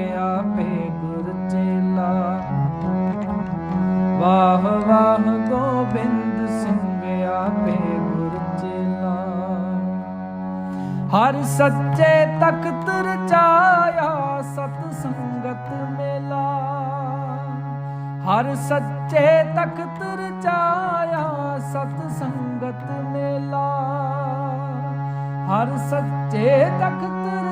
ਗਿਆ ਆਪੇ ਗੁਰ ਚੇਲਾ। ਵਾਹ ਵਾਹ ਗੋਬਿੰਦ ਸਿੰਘ ਆਪੇ ਗੁਰ ਚੇਲਾ। ਹਰ ਸੱਚੇ ਤਖਤ ਰਚਾਇਆ ਸਤ ਸੰਗਤ ਮੇਲਾ। ਹਰ ਸੱਚੇ ਤਖਤ ਰਚਾਇਆ ਸਤ ਸੰਗਤ ਮੇਲਾ। ਹਰ ਸੱਚੇ ਤਖਤ